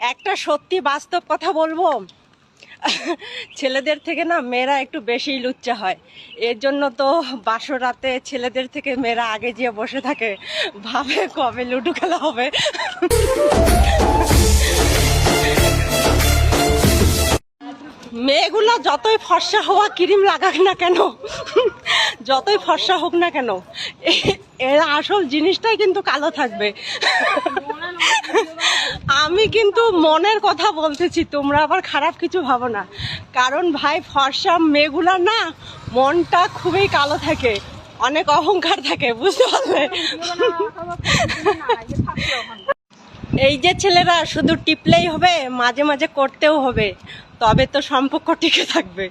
একটা সত্যি বাস্তব কথা বলব? ছেলেদের থেকে না মেয়েরা একটু বেশি লুচ্চা হয়। এর জন্য তো বাসর রাতে ছেলেদের থেকে মেয়েরা আগে গিয়ে বসে থাকে। ভাবে কবে লুডো খেলা হবে। মেয়েগুলো যতই ফর্সা হওয়া ক্রিম লাগাক না কেন, যতই ফর্সা হোক না কেন এর আসল জিনিসটাই কিন্তু কালো থাকবে। আমি কিন্তু মনের কথা বলতেছি, তোমরা আবার খারাপ কিছু ভাবো না। কারণ ভাই ফর্সা মেয়েগুলা না, মনটা খুবই কালো থাকে, অনেক অহংকার থাকে, বুঝতে পারলে? এই যে ছেলেরা, শুধু টিপলেই হবে, মাঝে মাঝে করতেও হবে, তবে তো সম্পর্ক টিকে থাকবে।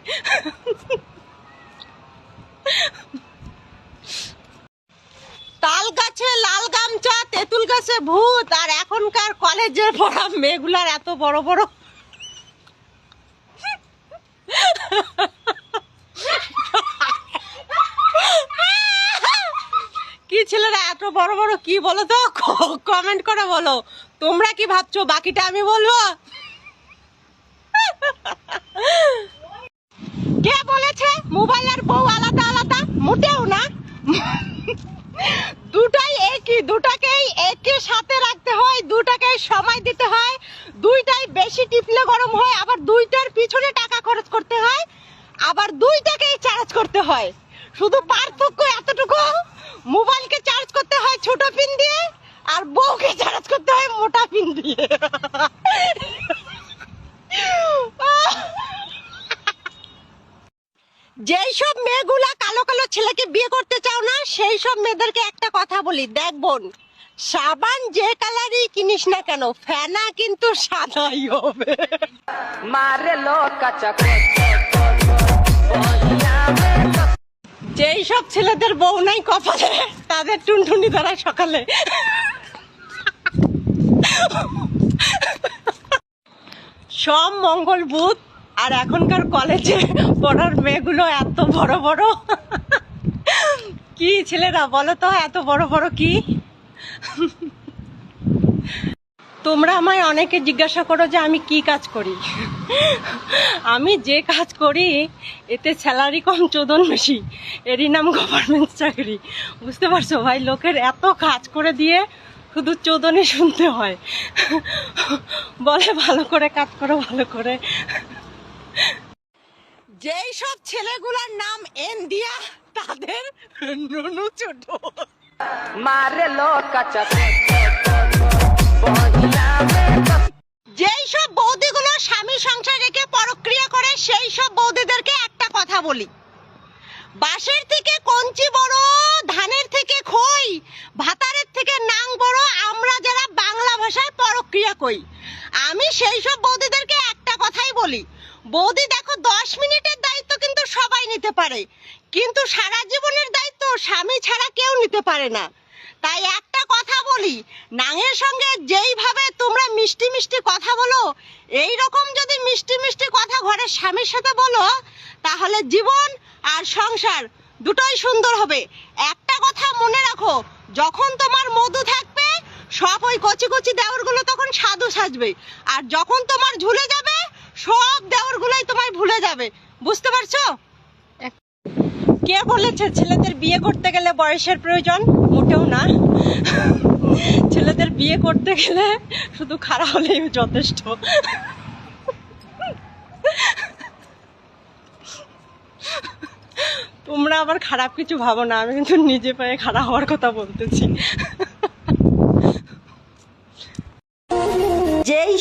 তাল গাছে লাল গামছা, তেঁতুল গাছে ভূত, আর এখনকার কলেজে পড়া মেয়েগুলার এত বড় বড়। কি ছেলেরা এত বড় বড়, কি বলো তো? কমেন্ট করে বলো। তোমরা কি ভাবছ? বাকিটা আমি বলব? কে বলেছে? মোবাইল আর বউ আলাদা আলাদা? মোটেও না। দুটাই একই, দুটাকেই একে সাথে রাখতে হয়, দুটাকেই সময় দিতে হয়, দুইটাই বেশি টিপলে গরম হয়, আবার দুইটার পিছনে টাকা খরচ করতে হয়, আবার দুইটাকেই চার্জ করতে হয়। শুধু পার্থক্য এতটুকু, মোবাইলকে চার্জ করতে হয় ছোট পিন দিয়ে, আর বউকে চার্জ করতে হয় মোটা পিন দিয়ে। যেই সব মেয়েগুলা কালো কালো ছেলেকে বিয়ে করতে চাও না সেই সব মেয়েদেরকে একটা কথা বলি দেখ বোন সাবান যে কালারই কিনিস না কেন ফেনা কিন্তু সাদাই হবে। মারে যেই সব ছেলেদের বউ নাই কপালে তাদের টুনটুনি ধরা সকালে। সব মঙ্গল বুধ আর এখনকার কলেজে পড়ার মেয়েগুলো এত বড় বড়। কি ছেলেরা বলো তো, এত বড় বড় কি? তোমরা আমায় অনেকে জিজ্ঞাসা করো যে আমি কি কাজ করি। আমি যে কাজ করি, এতে স্যালারি কম, চোদন বেশি। এরই নাম গভর্নমেন্ট চাকরি। বুঝতে পারছ ভাই? লোকের এত কাজ করে দিয়ে শুধু চোদনে শুনতে হয়। বলে ভালো করে কাজ করো, ভালো করে। যেই সব ছেলেগুলার নাম এন দিয়া তাদের নুনু ছোট মারে যেই সব বৌদিগুলো স্বামী সংসার রেখে পরক্রিয়া করে সেই সব বৌদিদেরকে একটা কথা বলি। বাঁশের থেকে কঞ্চি বড় ধানের থেকে খই ভাতারের থেকে নাং বড় আমরা যারা বাংলা ভাষায় পরক্রিয়া কই আমি সেই সব বৌদিদেরকে একটা কথাই বলি বৌদি, দেখো, দশ মিনিটের দায়িত্ব কিন্তু সবাই নিতে পারে। কিন্তু সারা জীবনের দায়িত্ব স্বামী ছাড়া কেউ নিতে পারে না। তাই একটা কথা বলি, নাঙের সঙ্গে যেইভাবে তোমরা মিষ্টি মিষ্টি কথা বলো এই রকম যদি মিষ্টি মিষ্টি কথা ঘরের স্বামীর সাথে বলো, তাহলে জীবন আর সংসার দুটোই সুন্দর হবে। একটা কথা মনে রাখো, যখন তোমার মধু থাকবে, সব ওই কচি কচি দেওরগুলো তখন সাধু সাজবে। আর যখন তোমার ঝুলে যাবে সব দেওরগুলোই তোমায় ভুলে যাবে। বুঝতে পারছ? কে বলেছে ছেলেদের বিয়ে করতে গেলে বয়সের প্রয়োজন? মোটেও না। ছেলেদের বিয়ে করতে গেলে শুধু খারাপ হলেই যথেষ্ট। তোমরা আবার খারাপ কিছু ভাবো না, আমি কিন্তু নিজে পায়ে খারাপ হওয়ার কথা বলতেছি।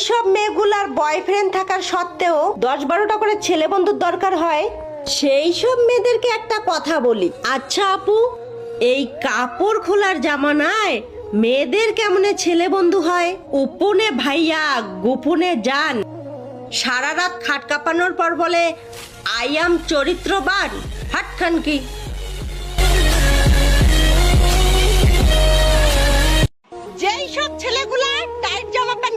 সব মেয়েগুলার বয়ফ্রেন্ড থাকার সত্ত্বেও দশ বারোটা করে ছেলে বন্ধুর দরকার হয়। সেই সব মেয়েদেরকে একটা কথা বলি। আচ্ছা আপু, এই কাপড় খোলার জামানায় মেয়েদের কেমনে ছেলে বন্ধু হয়? উপনে ভাইয়া, গোপনে যান সারা রাত খাট কাঁপানোর পর বলে, আই আম চরিত্রবান। হাটখান কি? যেই সব ছেলেগুলা প্যান্ট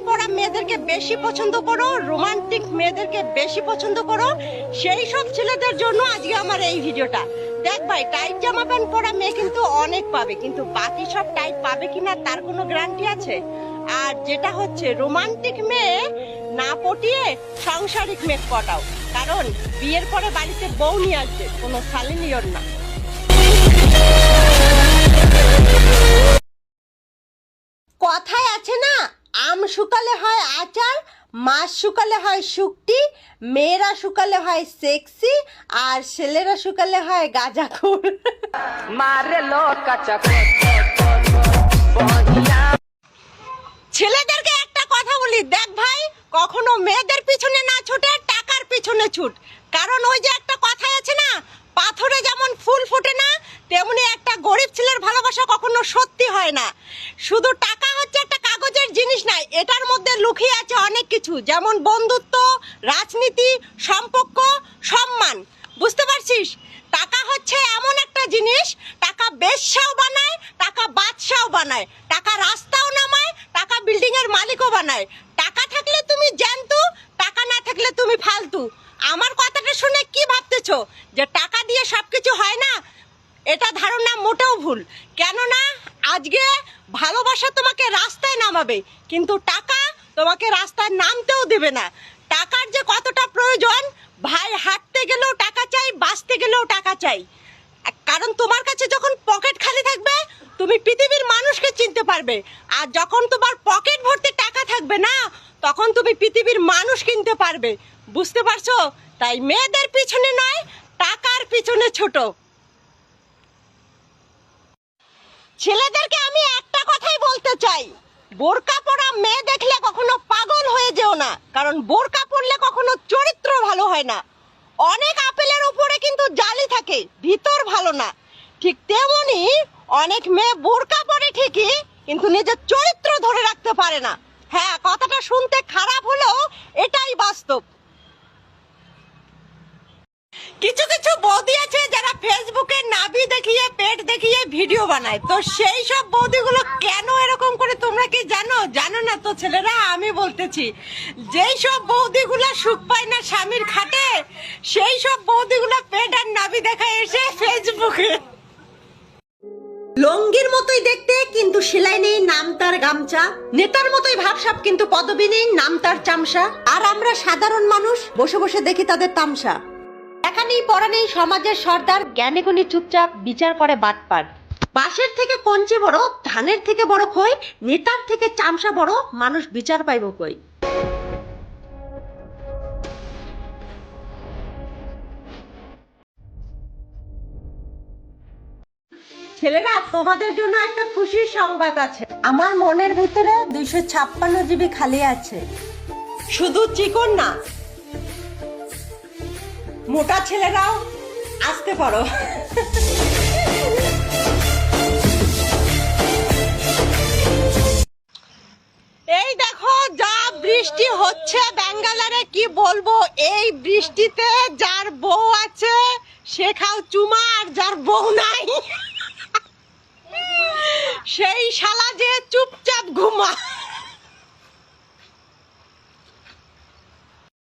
পরা মেয়েদেরকে বেশি পছন্দ করো রোমান্টিক মেয়েদেরকে বেশি পছন্দ করো, সেই সব ছেলেদের জন্য আজকে আমার এই ভিডিওটা। দেখ ভাই টাইট জামা প্যান্ট পরা মেয়ে কিন্তু অনেক পাবে, কিন্তু বাকি সব টাইট পাবে কিনা তার কোনো গ্যারান্টি আছে? আর যেটা হচ্ছে রোমান্টিক মেয়ে না পটিয়ে সাংসারিক মেয়ে পটাও। কারণ বিয়ের পরে বাড়িতে বউ নিয়ে আসবে, কোনো সালি নিয়র না। শুকালে হয় আচার মাস শুকালে হয় শুক্তি মেয়েরা শুকালে হয় সেক্সি আর ছেলেরা শুকালে হয় গাজাখুর। ছেলেদেরকে একটা কথা বলি দেখ ভাই কখনো মেয়েদের পিছনে না ছুটে টাকার পিছনে ছুট। কারণ ওই যে একটা কথা আছে না পাথরে যেমন ফুল ফোটে না তেমনি একটা গরিব ছেলের ভালোবাসা কখনো সত্যি হয় না। শুধু টাকা জিনিস নাই এটার মধ্যে লুকিয়ে আছে অনেক কিছু, যেমন বন্ধুত্ব, রাজনীতি, সম্পর্ক, সম্মান। বুঝতে পারছিস? টাকা হচ্ছে এমন একটা জিনিস, টাকা বেশাও বানায়, টাকা বাদশাও বানায়। টাকা রাস্তাও নামায়, টাকা বিল্ডিং এর মালিকও বানায়। টাকা থাকলে তুমি জ্যান্তু, টাকা না থাকলে তুমি ফালতু। আমার কথাটা শুনে কি ভাবতেছো? যে টাকা দিয়ে সবকিছু হয় না? এটা ধারণা মোটেও ভুল। কেননা আজকে ভালোবাসা তোমাকে রাস্তায় নামাবে, কিন্তু টাকা তোমাকে রাস্তায় নামতেও দেবে না। টাকার যে কতটা প্রয়োজন, ভাই হাঁটতে গেলেও টাকা চাই, বাঁচতে গেলেও টাকা চাই। কারণ তোমার কাছে যখন পকেট খালি থাকবে, তুমি পৃথিবীর মানুষকে চিনতে পারবে। আর যখন তোমার পকেট ভর্তি টাকা থাকবে না, তখন তুমি পৃথিবীর মানুষ কিনতে পারবে। বুঝতে পারছ? তাই মেয়েদের পিছনে নয়, টাকার পিছনে ছোট। ছেলেদেরকে আমি একটা কথাই বলতে চাই। বোরকা পরা মেয়ে দেখলে কখনো পাগল হয়ে যেও না, কারণ বোরকা পরলে কখনো চরিত্র ভালো হয় না। অনেক আপেলের উপরে কিন্তু জালি থাকে, ভিতর ভালো না। ঠিক তেমনি অনেক মেয়ে বোরকা পরে ঠিকই, কিন্তু নিজের চরিত্র ধরে রাখতে পারে না। হ্যাঁ কথাটা শুনতে খারাপ হলেও এটাই বাস্তব। কিছু কিছু বৌদি আছে যারা ফেসবুকে নাভি দেখিয়ে, পেট দেখিয়ে ভিডিও বানায়। তো সেই সব বৌদিগুলো কেন এরকম করে তোমরা কি জানো? জানো না তো ছেলেরা, আমি বলতেছি। যেই সব বৌদিগুলো সুখ পায় না স্বামীর খাটে, সেই সব বৌদিগুলো পেট আর নাভি দেখায় এসে ফেসবুকে লঙ্গির মতোই দেখতে, কিন্তু সেলাই নেই, নাম তার গামছা। নেতার মতোই ভাবসাব, কিন্তু পদবি নেই, নাম তার চামচা আর আমরা সাধারণ মানুষ, বসে বসে দেখি তাদের তামসা। এখানেই পড়া নেই, সমাজের সর্দার। জ্ঞানে গুণী চুপচাপ বিচার করে বাটপার। বাঁশের থেকে কঞ্চি বড়, ধানের থেকে বড় খই, নেতার থেকে চামচা বড়, মানুষ বিচার পাইব কই? ছেলেরা, তোমাদের জন্য একটা খুশির সংবাদ আছে। আমার মনের ভিতরে দুইশো ছাপ্পান্ন জিবি খালি আছে। শুধু চিকন না মোটা ছেলেরাও আসতে পারো। এই দেখো, যা বৃষ্টি হচ্ছে, ব্যাঙ্গালোরে কি বলব? এই বৃষ্টিতে যার বউ আছে শেখাও চুমার চুমা, আর যার বউ নাই, সেই শালা যে চুপচাপ ঘুমা